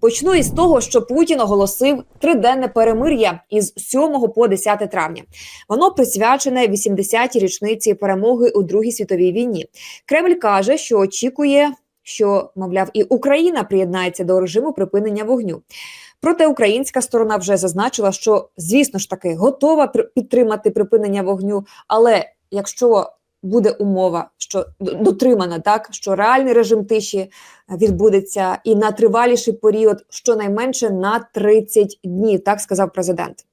Почну із того, що Путін оголосив триденне перемир'я із 7 по 10 травня. Воно присвячене 80-й річниці перемоги у Другій світовій війні. Кремль каже, що очікує, що мовляв, і Україна приєднається до режиму припинення вогню. Проте українська сторона вже зазначила, що звісно ж таки готова підтримати припинення вогню, але якщо буде умова, що дотримана, так що реальний режим тиші відбудеться і на триваліший період, щонайменше на 30 днів, так сказав президент.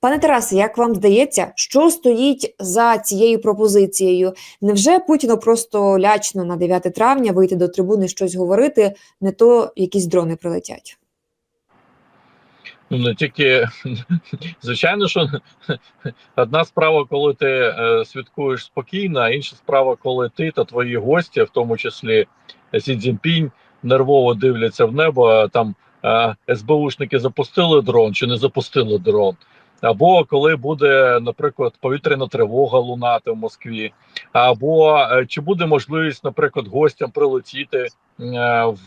Пане Тарасе, як вам здається, що стоїть за цією пропозицією? Невже Путіну просто лячно на 9 травня вийти до трибуни щось говорити, не то якісь дрони прилетять? Ну тільки звичайно, що одна справа, коли ти е, святкуєш спокійно, а інша справа, коли ти та твої гості, в тому числі Сі Цзіньпінь, нервово дивляться в небо. Там е, СБУшники запустили дрон чи не запустили дрон. Або коли буде, наприклад, повітряна тривога лунати в Москві, або е, чи буде можливість, наприклад, гостям прилетіти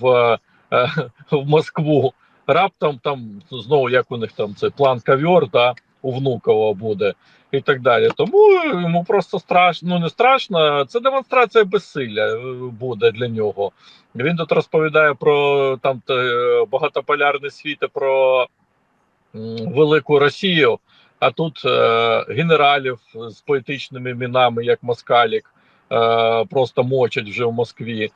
в, в Москву раптом там знову як у них там цей план ковер, да, у Внуково буде і так далі. Тому йому просто страшно, ну не страшно. Це демонстрація безсилля е, буде для нього. Він тут розповідає про там багатополярний світ і про велику Росію. А тут е, генералів з поетичними іменами, як Москалік, е, просто мочать вже в Москві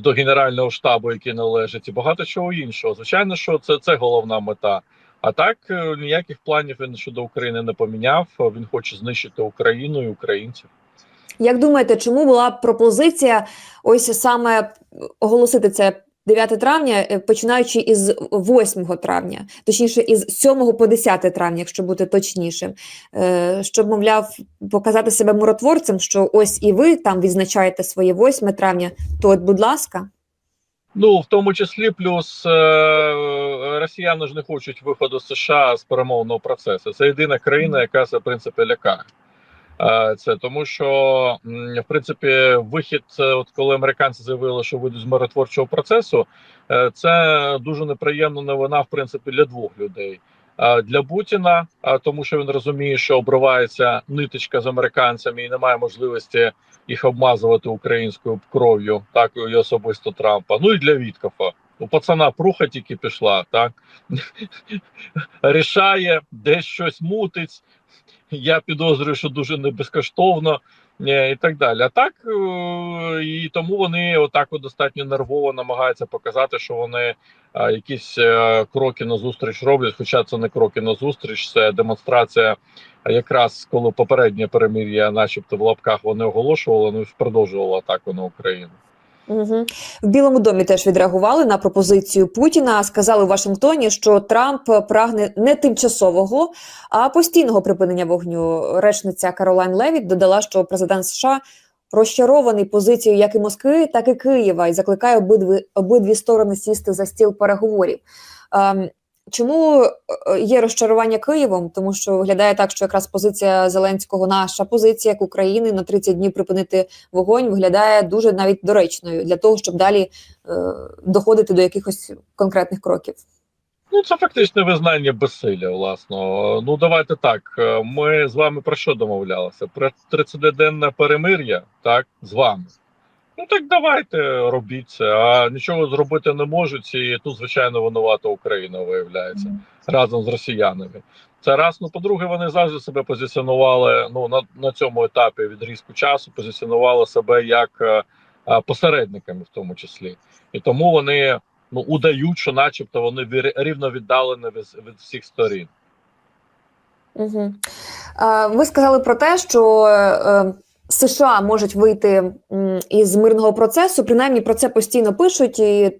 до генерального штабу, який належить, і багато чого іншого. Звичайно, що це, це головна мета. А так е, ніяких планів він щодо України не поміняв. Він хоче знищити Україну і українців. Як думаєте, чому була пропозиція ось саме оголосити це 9 травня, е, починаючи із 8 травня, точніше, із 7 по 10 травня, якщо бути точнішим, Е, щоб, мовляв, показати себе миротворцем, що ось і ви там відзначаєте своє 8 травня, то от, будь ласка. Ну в тому числі, плюс е, росіяни ж не хочуть виходу США з перемовного процесу. Це єдина країна, яка це в принципі лякає. Е, Це тому, що в принципі вихід, е, от коли американці заявили, що вийдуть з миротворчого процесу, е, це дуже неприємна новина, в принципі, для двох людей. Для Путіна, тому що він розуміє, що обривається ниточка з американцями і немає можливості їх обмазувати українською кров'ю, так і особисто Трампа. Ну і для Віткофа. У пацана пруха тільки пішла, так рішає, десь щось мутить. Я підозрюю, що дуже не безкоштовно е, і так далі. А так е, і тому вони отак от достатньо нервово намагаються показати, що вони е, якісь кроки назустріч роблять. Хоча це не кроки назустріч, це демонстрація. Якраз коли попереднє перемир'я, начебто в лапках вони оголошували, ну продовжували атаку на Україну. Угу. В Білому домі теж відреагували на пропозицію Путіна. Сказали у Вашингтоні, що Трамп прагне не тимчасового, а постійного припинення вогню. Речниця Каролайн Левіт додала, що президент США розчарований позицією як і Москви, так і Києва, і закликає обидві обидві сторони сісти за стіл переговорів. Ем, Чому е, є розчарування Києвом? Тому що виглядає так, що якраз позиція Зеленського, наша позиція як України на 30 днів припинити вогонь, виглядає дуже навіть доречною для того, щоб далі е, доходити до якихось конкретних кроків. Ну, це фактичне визнання безсилля, власно. Ну давайте так. е, Ми з вами про що домовлялися? Про 30-денне перемир'я, так, з вами. Ну так давайте робіть це. А нічого зробити не можуть, і тут, звичайно, винувата Україна виявляється разом з росіянами. Це раз. Ну, по-друге, вони завжди себе позиціонували. Ну на, на цьому етапі відрізку часу позиціонували себе як е, е, посередниками, в тому числі, і тому вони ну удають, що, начебто, вони вір- рівно віддалені від, від всіх сторін. Угу. Ви сказали про те, що е, США можуть вийти із мирного процесу. Принаймні про це постійно пишуть і.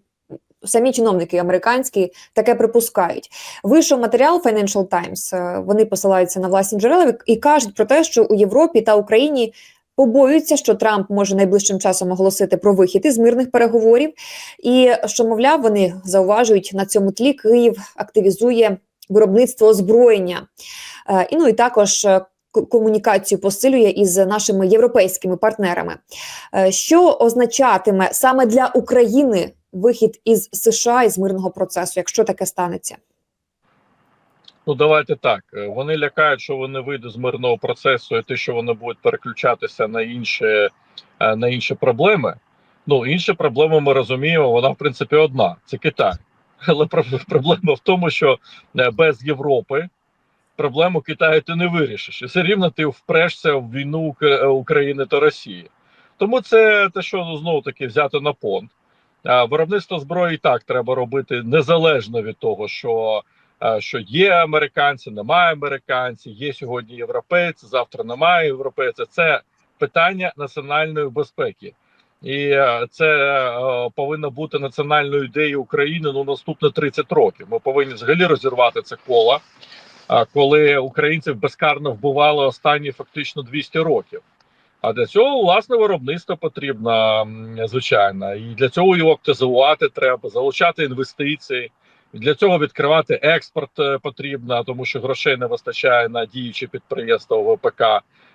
Самі чиновники американські таке припускають. Вийшов матеріал Financial Times, е, Вони посилаються на власні джерела і кажуть про те, що у Європі та Україні побоюються, що Трамп може найближчим часом оголосити про вихід із мирних переговорів, і що, мовляв, вони зауважують на цьому тлі Київ активізує виробництво озброєння. Е, І ну і також е, комунікацію посилює із нашими європейськими партнерами. Е, Що означатиме саме для України вихід із США із мирного процесу, якщо таке станеться? Ну давайте так. Е, Вони лякають, що вони вийдуть з мирного процесу, і те, що вони будуть переключатися на інші е, на інші проблеми. Ну інші проблеми ми розуміємо. Вона в принципі одна це Китай. Але проблема в тому, що без Європи проблему Китаю ти не вирішиш, і все рівно ти впрешся в війну е, України та Росії. Тому це те, що ну, знову таки взяти на понт. Виробництво зброї і так треба робити незалежно від того, що е, що є американці, немає американців, є сьогодні європейці, завтра немає європейців. Це питання національної безпеки. І е, це повинно бути національною ідеєю України ну наступне 30 років. Ми повинні взагалі розірвати це коло, коли українців безкарно вбивали останні фактично 200 років. А для цього власне виробництво потрібно звичайно, і для цього його активізувати треба, залучати інвестиції. Для цього відкривати експорт е, потрібно, тому що грошей не вистачає на діючі підприємства ВПК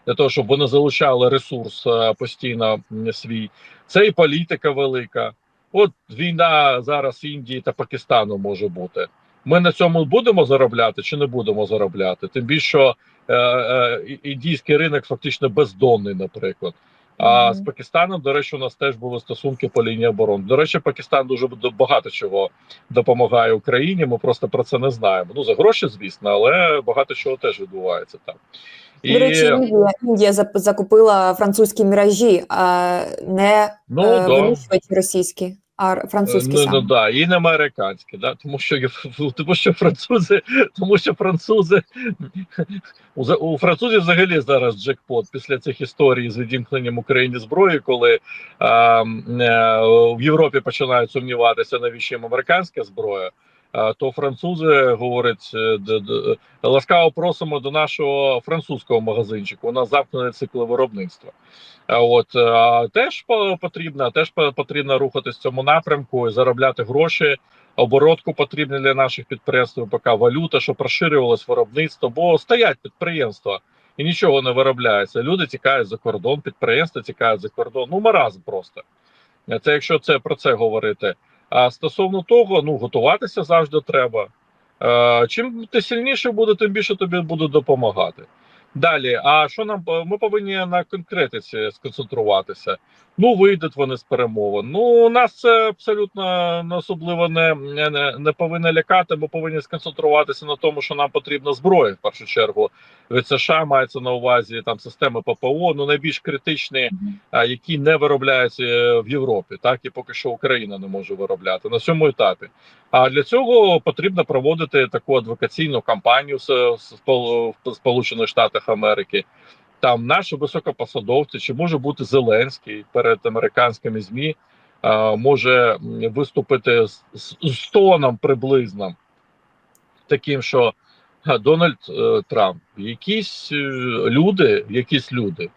для того, щоб вони залучали ресурс е, постійно свій. Це і політика велика. От війна зараз Індії та Пакистану може бути. Ми на цьому будемо заробляти чи не будемо заробляти? Тим більше що е, е, індійський ринок фактично бездонний, наприклад. А Мгм. з Пакистаном, до речі, у нас теж були стосунки по лінії оборони. До речі, Пакистан дуже багато чого допомагає Україні. Ми просто про це не знаємо. Ну за гроші, звісно, але багато чого теж відбувається там. До речі, Індія, Індія закупила французькі міражі, а не ну, е, да. російські, а французькі Ну, саме. ну да, і не американські, да, тому що тому що французи, тому що французи у, у французів взагалі зараз джекпот після цих історій з відімкненням Україні зброї, коли а, м, е, в Європі починають сумніватися, навіщо їм американська зброя. То французи говорять е, д- ласкаво просимо до нашого французького магазинчику. У нас замкнений цикл виробництва. От теж по- потрібно, теж потрібно рухатись в цьому напрямку і заробляти гроші. Оборотку потрібна для наших підприємств ВПК, валюта, щоб розширювалось виробництво, бо стоять підприємства і нічого не виробляється. Люди тікають за кордон, підприємства тікають за кордон. Ну маразм просто. Це якщо це про це говорити. А стосовно того, ну готуватися завжди треба. Е, чим ти сильніше буде, тим більше тобі буде допомагати. Далі, а що нам ми повинні на конкретиці сконцентруватися? Ну, вийдуть вони з перемовин. Ну, у нас це абсолютно особливо не, не, не, повинно лякати, бо повинні сконцентруватися на тому, що нам потрібна зброя в першу чергу. Від США мається на увазі там системи ППО, ну найбільш критичні, які не виробляються е, в Європі, так і поки що Україна не може виробляти на цьому етапі. А для цього потрібно проводити таку адвокаційну кампанію в Сполучених Штатах Америки. Там наші високопосадовці, чи може бути Зеленський перед американськими змі, може виступити з, з, з тоном приблизним, таким, що Дональд е, Трамп, якісь е, люди, якісь люди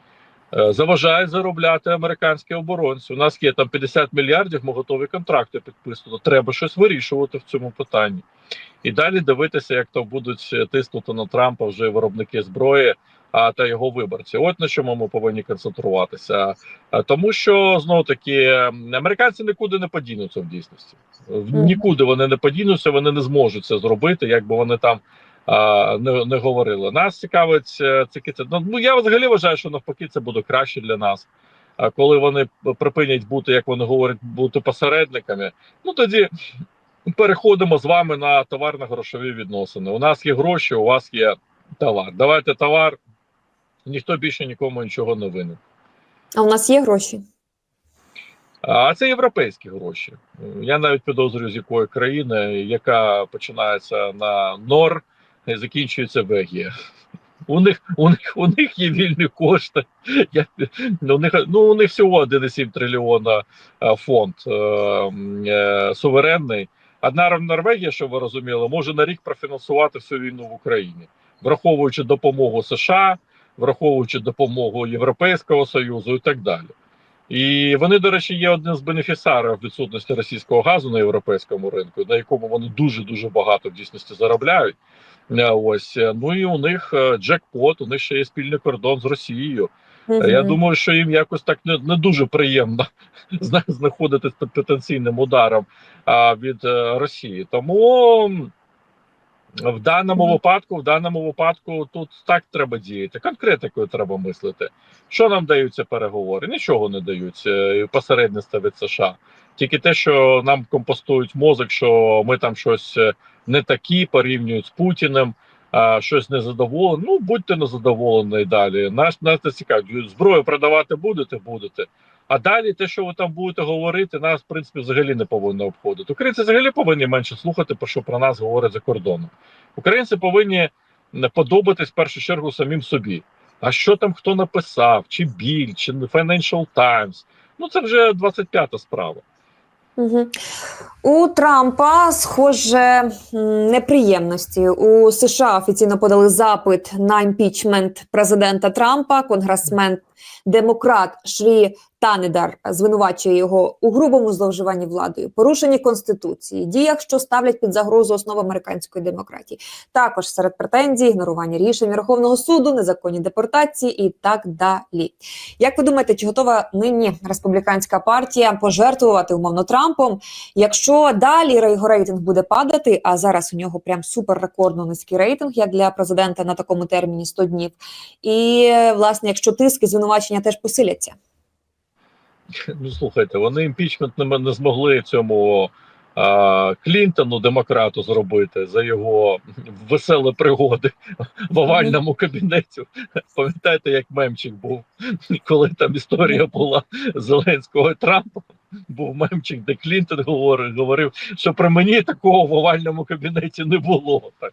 е, заважають заробляти американські оборонці. У нас є там 50 мільярдів, ми готові контракти підписувати. Треба щось вирішувати в цьому питанні. І далі дивитися, як то будуть тиснути на Трампа вже виробники зброї. А та його виборці, от на чому ми повинні концентруватися, тому що знову таки американці нікуди не подінуться в дійсності. Нікуди вони не подінуться, вони не зможуть це зробити, як би вони там а, не, не говорили. Нас цікавить е, це це. Ну, ну я взагалі вважаю, що навпаки це буде краще для нас. А коли вони припинять бути, як вони говорять, бути посередниками, ну тоді переходимо з вами на товарно-грошові відносини. У нас є гроші, у вас є товар. Давайте товар, ніхто більше нікому нічого не винен. А у нас є гроші. А це європейські гроші. Я навіть підозрюю, з якої країни, яка починається на НОР і закінчується в ЕГІ. У них у них у них є вільні кошти. Я, ну, у них ну у них всього 1,7 трильйона фонд е, е, суверенний. Одна Норвегія, що ви розуміли, може на рік профінансувати всю війну в Україні, враховуючи допомогу США, враховуючи допомогу Європейського Союзу і так далі. І вони, до речі, є одним з бенефіціарів відсутності російського газу на європейському ринку, на якому вони дуже дуже багато в дійсності заробляють. Е, Ось е, ну і у них е, джекпот, у них ще є спільний кордон з Росією. Я думаю, що їм якось так не, не дуже приємно зна- знаходитись під потенційним ударом а, від е, Росії. Тому в даному Мгм. випадку, в даному випадку, тут так треба діяти. Конкретикою треба мислити. Що нам даються переговори? Нічого не дають е, посередництва від США. Тільки те, що нам компостують мозок, що ми там щось не такі, порівнюють з Путіним, а, щось незадоволені. Ну будьте незадоволені далі. Нас нас не цікавить. Зброю продавати будете, будете. А далі те, що ви там будете говорити, нас в принципі взагалі не повинно обходити. Українці взагалі повинні менше слухати, про що про нас говорять за кордоном. Українці повинні не подобатись в першу чергу самим собі. А що там хто написав, чи біль, чи Financial Times. Ну це вже 25-та справа. У Трампа, схоже, неприємності. У США офіційно подали запит на імпічмент президента Трампа. Конгресмен демократ Шрі Танедар звинувачує його у грубому зловживанні владою, порушенні конституції, діях, що ставлять під загрозу основу американської демократії. Також серед претензій ігнорування рішень Верховного суду, незаконні депортації і так далі. Як ви думаєте, чи готова нині республіканська партія пожертвувати умовно Трампом? Якщо далі його рейтинг буде падати, а зараз у нього прям суперрекордно низький рейтинг, як для президента на такому терміні 100 днів. І власне, якщо тиск і звинувачення теж посиляться. Ну слухайте, вони імпічмент не, змогли цьому Клінтону, демократу, зробити за його веселі пригоди в овальному кабінеті. Пам'ятаєте, як мемчик був, коли там історія була Зеленського і Трампа. Був мемчик, де Клінтон говорив, говорив, що при мені такого в овальному кабінеті не було. Так.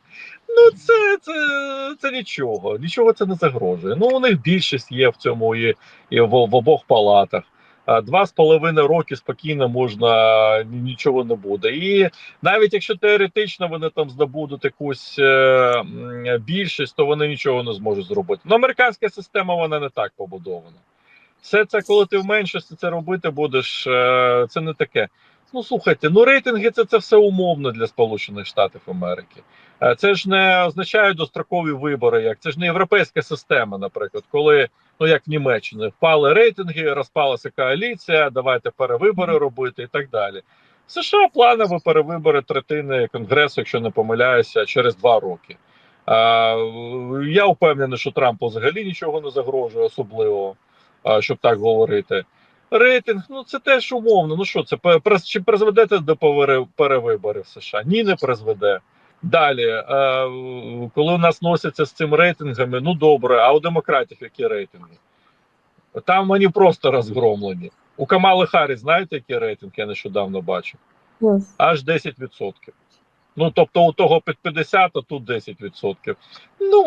Ну, це, це, це нічого, нічого це не загрожує. Ну, у них більшість є в цьому і, і в, в обох палатах. А Два з половиною роки спокійно можна нічого не буде. І навіть якщо теоретично вони там здобудуть якусь е, більшість, то вони нічого не зможуть зробити. Ну, американська система вона не так побудована. Все це, коли ти в меншості це робити будеш, е, це не таке. Ну слухайте, ну рейтинги це, це все умовно для Сполучених Штатів Америки. Е, Це ж не означає дострокові вибори, як це ж не європейська система, наприклад, коли ну як в Німеччині впали рейтинги, розпалася коаліція, давайте перевибори робити і так далі. В США планові перевибори третини конгресу, якщо не помиляюся, через два роки. Я впевнений, що Трампу взагалі нічого не загрожує, особливо, щоб так говорити. Рейтинг, ну це теж умовно. Ну що це чи призведе до перевиборів в США? Ні, не призведе. Далі, е, коли у нас носяться з цим рейтингами, ну добре, а у демократів які рейтинги? Там вони просто розгромлені. У Камали Харі знаєте, який рейтинг я нещодавно бачив? Аж 10%. Ну, тобто у того під 50, а тут 10%. Ну,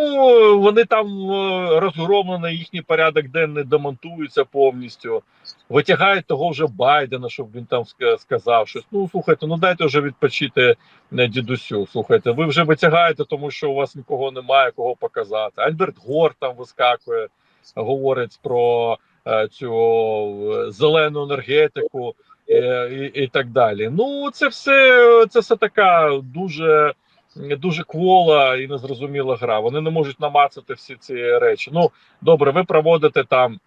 вони там е, розгромлені, їхній порядок денний демонтується повністю. Витягають того вже Байдена, щоб він там сказав щось. Ну, слухайте, ну дайте вже відпочити е, дідусю. Слухайте, ви вже витягаєте, тому що у вас нікого немає, кого показати. Альберт Гор там вискакує, говорить про е, цю зелену енергетику і, і, і так далі. Ну, це все, це все така дуже. Дуже квола і незрозуміла гра. Вони не можуть намацати всі ці речі. Ну добре, ви проводите там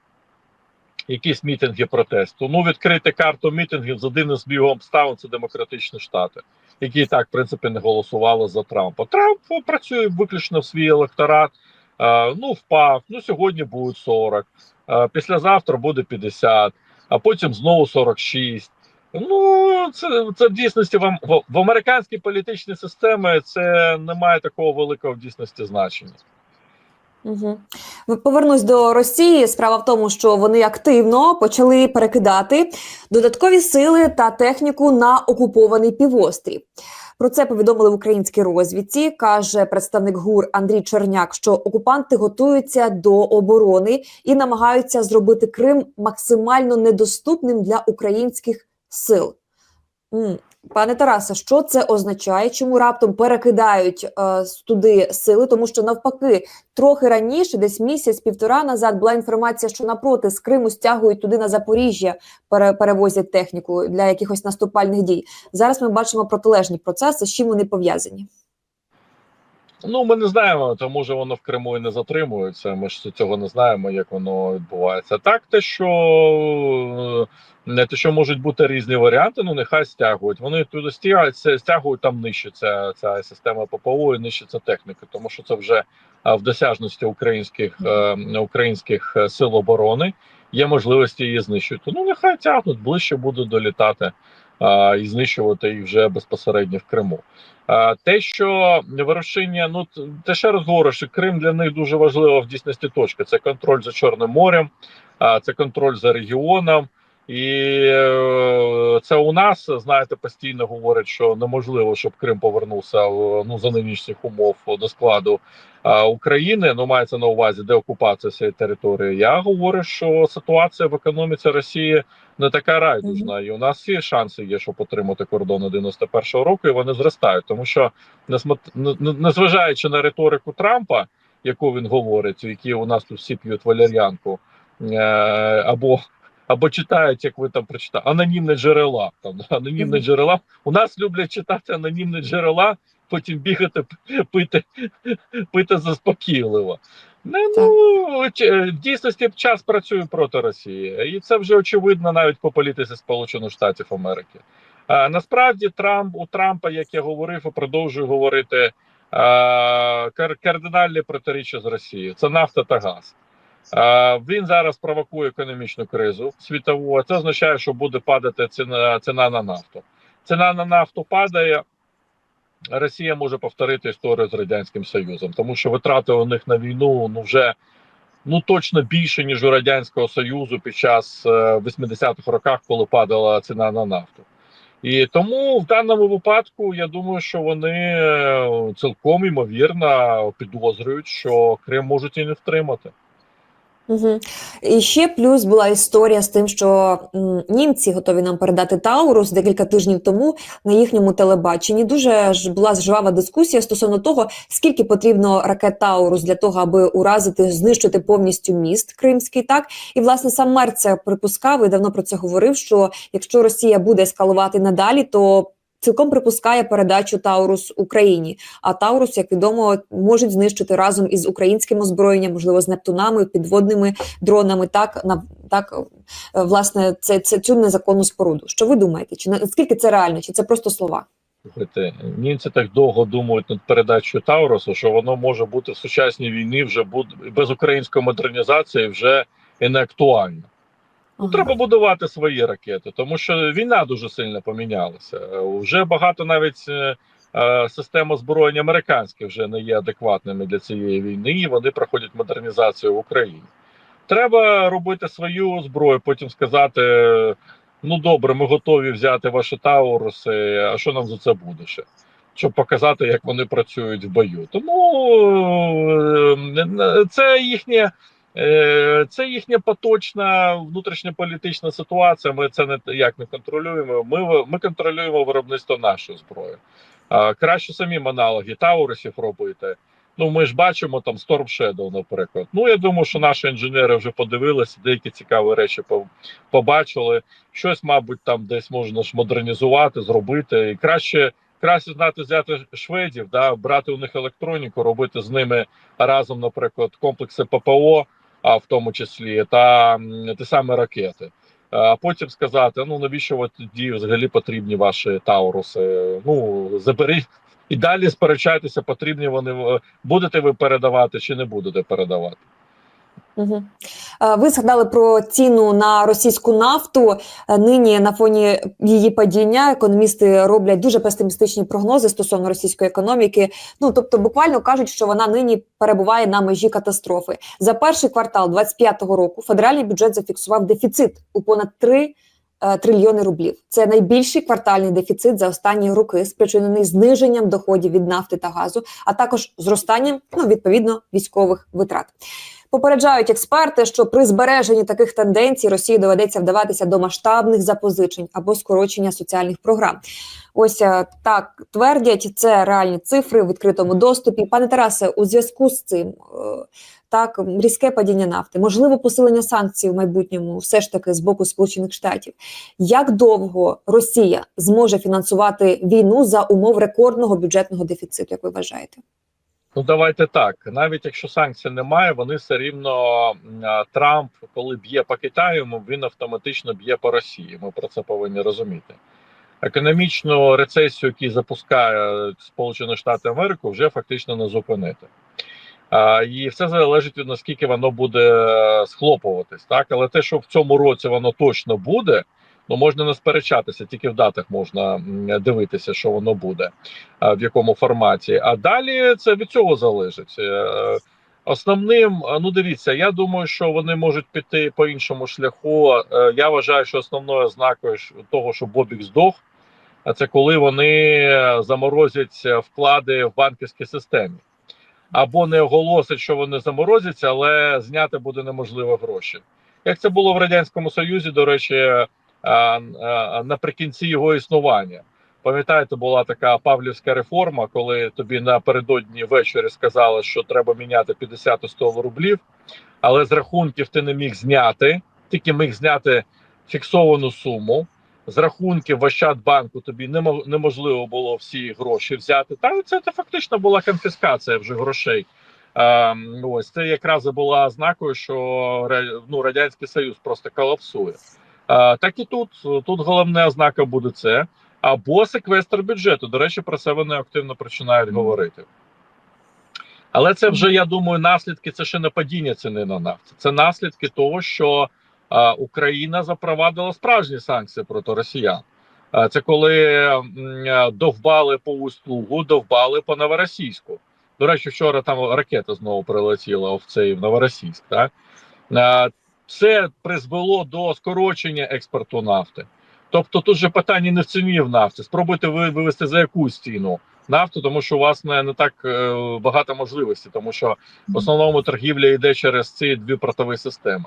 якісь мітинги протесту. Ну, відкрити карту мітингів з одним з бігом обставин це демократичні штати, які і так в принципі не голосували за Трампа. Трамп працює виключно в свій електорат. Е, ну, впав. Ну, сьогодні буде 40, е, післязавтра буде 50, а потім знову 46. Ну, це це в дійсності вам в, в американській політичній системі це не має такого великого в дійсності значення. Угу. Повернусь до Росії. Справа в тому, що вони активно почали перекидати додаткові сили та техніку на окупований півострів. Про це повідомили в українській розвідці. каже представник ГУР Андрій Черняк, що окупанти готуються до оборони і намагаються зробити Крим максимально недоступним для українських сил. Пане Тарасе, що це означає? Чому раптом перекидають е, туди сили? Тому що навпаки, трохи раніше, десь місяць-півтора назад, була інформація, що напроти з Криму стягують туди на Запоріжжя, пере, перевозять техніку для якихось наступальних дій. Зараз ми бачимо протилежні процеси. З чим вони пов'язані? Ну, ми не знаємо, то може воно в Криму і не затримується. Ми ж цього не знаємо, як воно відбувається. Так, те, що не те, що можуть бути різні варіанти, ну нехай стягують. Вони туди стягують, стягують там нижче ця, ця система ППО і ця техніка, тому що це вже в досяжності українських е, українських е, сил оборони. Є можливості її знищити. Ну нехай тягнуть ближче будуть долітати а, і знищувати їх вже безпосередньо в Криму. А, те, що вирушення, ну те ще раз говорю, що Крим для них дуже важлива в дійсності точка. Це контроль за Чорним морем, а, це контроль за регіоном. І е, це у нас знаєте постійно говорять, що неможливо, щоб Крим повернувся в, ну за нинішніх умов до складу України. Ну мається на увазі деокупація цієї території. Я говорю, що ситуація в економіці Росії не така райдужна, і у нас всі шанси є, щоб отримати кордони 91-го року, і вони зростають, тому що незважаючи на риторику Трампа, яку він говорить, які у нас тут всі п'ють валер'янку, е, або або читають, як ви там прочитали, анонімні джерела. Там анонімні Мгм. джерела. У нас люблять читати анонімні джерела, потім бігати пити, пити заспокійливо. Ну, ну ч- в дійсності час працює проти Росії, і це вже очевидно навіть по політиці Сполучених Штатів Америки. А насправді Трамп у Трампа, як я говорив, і продовжую говорити, а, кар- кардинальні протиріччя з Росією. Це нафта та газ. Він зараз провокує економічну кризу світову. а Це означає, що буде падати ціна, ціна на нафту. Ціна на нафту падає. Росія може повторити історію з радянським Союзом, тому що витрати у них на війну ну вже ну точно більше ніж у радянського союзу під час е, 80-х роках, коли падала ціна на нафту. І тому в даному випадку я думаю, що вони е, цілком ймовірно підозрюють, що Крим можуть і не втримати. Угу. І ще плюс була історія з тим, що німці готові нам передати Таурус декілька тижнів тому на їхньому телебаченні. Дуже ж була жвава дискусія стосовно того, скільки потрібно ракет Таурус для того, аби уразити, знищити повністю міст Кримський. Так і власне сам мер це припускав і давно про це говорив. Що якщо Росія буде ескалувати надалі, то Цілком припускає передачу Таурус Україні. А Таурус, як відомо, можуть знищити разом із українським озброєнням, можливо, з Нептунами, підводними дронами. Так на так е, власне це, це цю незаконну споруду. Що ви думаєте? Чи наскільки це реально? Чи це просто слова? Слухайте, німці так довго думають над передачею Таурусу, що воно може бути в сучасній війні вже буде без української модернізації вже і не актуально. Ну, треба будувати свої ракети, тому що війна дуже сильно помінялася. Е, Вже багато навіть е, е, систем озброєння американських вже не є адекватними для цієї війни, і вони проходять модернізацію в Україні. Треба робити свою зброю, потім сказати: ну добре, ми готові взяти ваші тауруси, а що нам за це буде ще? Щоб показати, як вони працюють в бою. Тому е, це їхнє. Е, Це їхня поточна внутрішньополітична ситуація. Ми це не як не контролюємо. Ми ми контролюємо виробництво нашої зброї. Краще самі аналоги Таурусів робити. Ну ми ж бачимо там Storm Shadow, наприклад. Ну я думаю, що наші інженери вже подивилися, деякі цікаві речі побачили. Щось, мабуть, там десь можна ж модернізувати, зробити. І краще краще знати взяти шведів, да, брати у них електроніку, робити з ними разом, наприклад, комплекси ППО а в тому числі, та ті самі ракети. А потім сказати: ну навіщо от тоді взагалі потрібні ваші Тауруси? Ну заберіть і далі сперечайтеся, потрібні вони будете ви передавати чи не будете передавати. Угу. Ви згадали про ціну на російську нафту. Нині на фоні її падіння економісти роблять дуже песимістичні прогнози стосовно російської економіки. Ну тобто, буквально кажуть, що вона нині перебуває на межі катастрофи. За перший квартал 2025 року федеральний бюджет зафіксував дефіцит у понад 3 трильйони рублів. Це найбільший квартальний дефіцит за останні роки, спричинений зниженням доходів від нафти та газу, а також зростанням ну відповідно військових витрат. Попереджають експерти, що при збереженні таких тенденцій Росії доведеться вдаватися до масштабних запозичень або скорочення соціальних програм. Ось так твердять це реальні цифри в відкритому доступі. Пане Тарасе, у зв'язку з цим так різке падіння нафти, можливо, посилення санкцій в майбутньому, все ж таки з боку Сполучених Штатів. Як довго Росія зможе фінансувати війну за умов рекордного бюджетного дефіциту? Як ви вважаєте? Ну давайте так. Навіть якщо санкцій немає, вони все рівно Трамп, коли б'є по Китаю, він автоматично б'є по Росії. Ми про це повинні розуміти. Економічну рецесію, яку запускає Сполучені Штати Америки, вже фактично не зупинити. І все залежить від наскільки воно буде е, схлопуватись. Так, але те, що в цьому році воно точно буде, ну можна не сперечатися, тільки в датах можна дивитися, що воно буде, в якому форматі. А далі це від цього залежить. Е, Основним, е, ну дивіться, я думаю, що вони можуть піти по іншому шляху. Е, Я вважаю, що основною ознакою того, що Бобік здох, це коли вони заморозять е, вклади в банківській системі. Або не оголосять, що вони заморозяться, але зняти буде неможливо гроші. Як це було в Радянському Союзі, до речі, наприкінці його існування. Пам'ятаєте, була така павлівська реформа, коли тобі напередодні ввечері сказали, що треба міняти 50 100 рублів, але з рахунків ти не міг зняти, тільки міг зняти фіксовану суму. З рахунків в Ощадбанку тобі немо- неможливо було всі гроші взяти. Та це, це фактично була конфіскація вже грошей. А, ось це якраз була ознакою, що ну, Радянський Союз просто колапсує. Так і тут тут головна ознака буде це. Або секвестр бюджету. До речі, про це вони активно починають говорити. Але це вже, я думаю, наслідки це ще не падіння ціни на нафту. Це наслідки того, що а, Україна запровадила справжні санкції проти росіян. А, це коли м, а, довбали по услугу, довбали по новоросійську. До речі, вчора там ракета знову прилетіла в цей в Новоросійськ. Так? А, це призвело до скорочення експорту нафти. Тобто тут же питання не в ціні в нафті. Спробуйте ви вивести за якусь ціну нафту, тому що у вас не, не так е, багато можливостей, тому що в основному торгівля йде через ці дві портові системи.